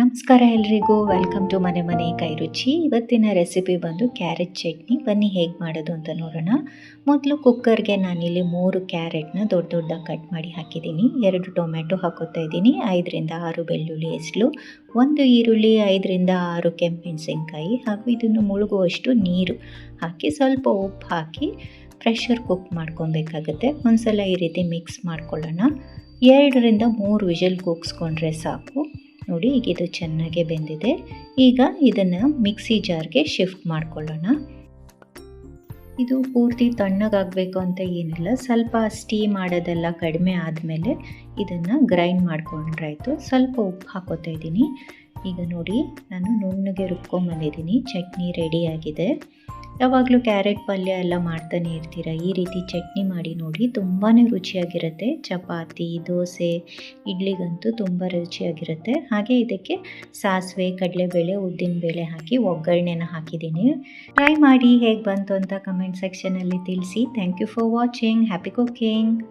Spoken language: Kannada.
ನಮಸ್ಕಾರ ಎಲ್ರಿಗೂ. ವೆಲ್ಕಮ್ ಟು ಮನೆ ಮನೆ ಕೈ ರುಚಿ. ಇವತ್ತಿನ ರೆಸಿಪಿ ಬಂದು ಕ್ಯಾರೆಟ್ ಚಟ್ನಿ. ಬನ್ನಿ ಹೇಗೆ ಮಾಡೋದು ಅಂತ ನೋಡೋಣ. ಮೊದಲು ಕುಕ್ಕರ್ಗೆ ನಾನಿಲ್ಲಿ ಮೂರು ಕ್ಯಾರೆಟ್ನ ದೊಡ್ಡ ದೊಡ್ಡ ಕಟ್ ಮಾಡಿ ಹಾಕಿದ್ದೀನಿ. ಎರಡು ಟೊಮೆಟೊ ಹಾಕೋತಾ ಇದ್ದೀನಿ. ಐದರಿಂದ ಆರು ಬೆಳ್ಳುಳ್ಳಿ ಹೆಸಲು, ಒಂದು ಈರುಳ್ಳಿ, ಐದರಿಂದ ಆರು ಕೆಂಮೆಣಸಿನ್ಕಾಯಿ ಹಾಗೂ ಇದನ್ನು ಮುಳುಗುವಷ್ಟು ನೀರು ಹಾಕಿ ಸ್ವಲ್ಪ ಉಪ್ಪು ಹಾಕಿ ಪ್ರೆಷರ್ ಕುಕ್ ಮಾಡ್ಕೊಬೇಕಾಗುತ್ತೆ. ಒಂದ್ಸಲ ಈ ರೀತಿ ಮಿಕ್ಸ್ ಮಾಡ್ಕೊಳ್ಳೋಣ. ಎರಡರಿಂದ ಮೂರು ವಿಷಲ್ ಕೂಗಿಸ್ಕೊಂಡ್ರೆ ಸಾಕು. ನೋಡಿ ಈಗ ಇದು ಚೆನ್ನಾಗೆ ಬೆಂದಿದೆ. ಈಗ ಇದನ್ನು ಮಿಕ್ಸಿ ಜಾರ್ಗೆ ಶಿಫ್ಟ್ ಮಾಡ್ಕೊಳ್ಳೋಣ. ಇದು ಪೂರ್ತಿ ತಣ್ಣಗಾಗಬೇಕು ಅಂತ ಏನಿಲ್ಲ. ಸ್ವಲ್ಪ ಸ್ಟೀ ಮಾಡೋದೆಲ್ಲ ಕಡಿಮೆ ಆದಮೇಲೆ ಇದನ್ನು ಗ್ರೈಂಡ್ ಮಾಡ್ಕೊಂಡ್ರಾಯ್ತು ಸ್ವಲ್ಪ ಉಪ್ಪು ಹಾಕೋತಾ ಇದ್ದೀನಿ. ಈಗ ನೋಡಿ, ನಾನು ನುಣ್ಣಗೆ ರುಬ್ಕೊಂಬಂದಿದ್ದೀನಿ. ಚಟ್ನಿ ರೆಡಿಯಾಗಿದೆ ಯಾವಾಗಲೂ ಕ್ಯಾರೆಟ್ ಪಲ್ಯ ಎಲ್ಲ ಮಾಡ್ತಾನೆ ಇರ್ತೀರ? ಈ ರೀತಿ ಚಟ್ನಿ ಮಾಡಿ ನೋಡಿ ತುಂಬಾ ರುಚಿಯಾಗಿರುತ್ತೆ. ಚಪಾತಿ, ದೋಸೆ, ಇಡ್ಲಿಗಂತೂ ತುಂಬ ರುಚಿಯಾಗಿರುತ್ತೆ. ಹಾಗೆ ಇದಕ್ಕೆ ಸಾಸಿವೆ, ಕಡಲೆಬೇಳೆ ಉದ್ದಿನಬೇಳೆ ಹಾಕಿ ಒಗ್ಗರಣೆನ ಹಾಕಿದ್ದೀನಿ. ಟ್ರೈ ಮಾಡಿ ಹೇಗೆ ಬಂತು ಅಂತ ಕಮೆಂಟ್ ಸೆಕ್ಷನಲ್ಲಿ ತಿಳಿಸಿ. Thank you for watching. Happy cooking